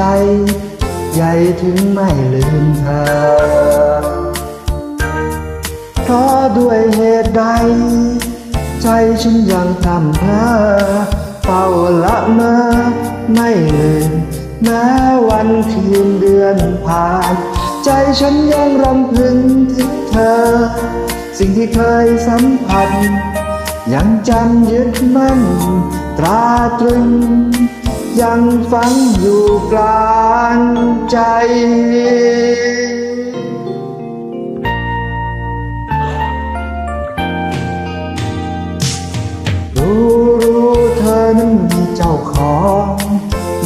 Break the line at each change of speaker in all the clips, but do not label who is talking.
ใจ ใหญ่ถึงไม่ลืมเธอ เพราะด้วยเหตุใด ใจฉันยังทำเพ้อเฝ้าละเมอไม่ลืมแม้วันคืนเดือนผ่าน ใจฉันยังรำพึงถึงเธอ สิ่งที่เคยสัมผัสยังจำยึดมั่นตราตรึง ยังฝังอยู่กลางใจรู้รู้เธอนั้นมีเจ้าของ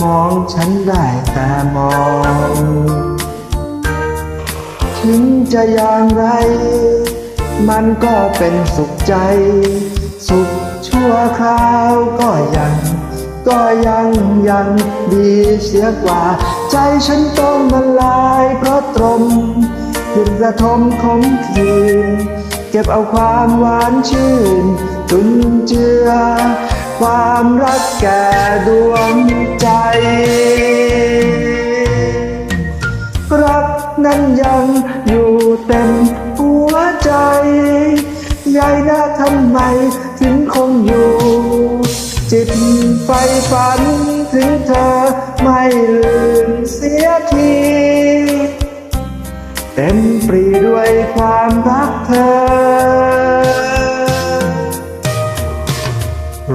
มองฉันได้แต่มอง ถึงจะอย่างไร มันก็เป็นสุขใจ สุขชั่วคราวก็ยัง ก็ยังยังดีเสียกว่า ใจฉันต้องมันลายเพราะตรมยุดระทมคมคืนเก็บเอาความหวานชื่นจุนเจือ ความรักแก่ดวงใจ รักนั้นยังอยู่เต็มหัวใจใหญ่นะทำไมถึงคงอยู่ จิตไฟฝันถึงเธอไม่ลืมเสียที เต็มปรีด้วยความรักเธอ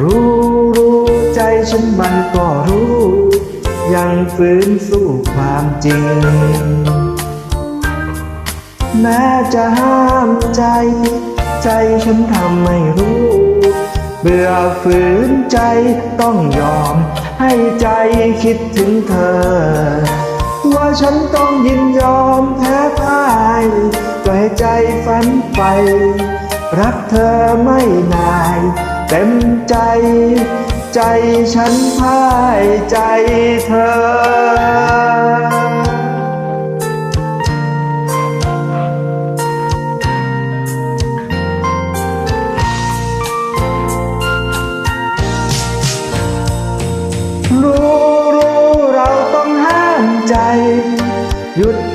รู้รู้ใจฉันมันก็รู้ ยังฝืนสู้ความจริง แม้จะห้ามใจ ใจฉันทำไม่รู้ เพื่อฝืนใจต้องยอม ให้ใจคิดถึงเธอ ว่าฉันต้องยินยอมแพ้พ่ายปล่อยใจฝันไป รักเธอไม่นาย เต็มใจ ใจฉันพ่ายใจเธอ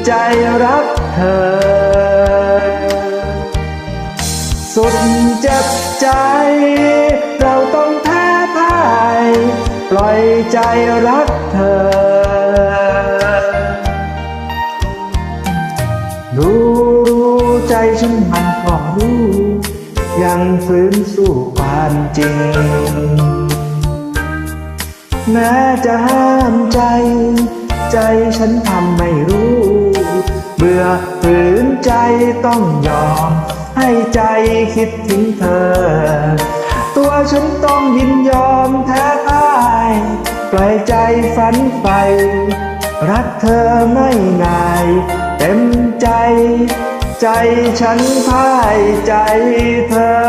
ใจรักเธอ สุดเจ็บใจ เราต้องแพ้พ่าย ปล่อยใจรักเธอ รู้รู้ใจฉันมันก็รู้ ยังฝืนสู้ความจริง แม้จะห้ามใจ ใจฉันทำไม่รู้ เบื่อฝืนใจต้องยอม ให้ใจคิดถึงเธอ ตัวฉันต้องยินยอมแท้พ่ายปล่อยใจฝันไป รักเธอไม่ง่าย เต็มใจ ใจฉันพ่ายใจเธอ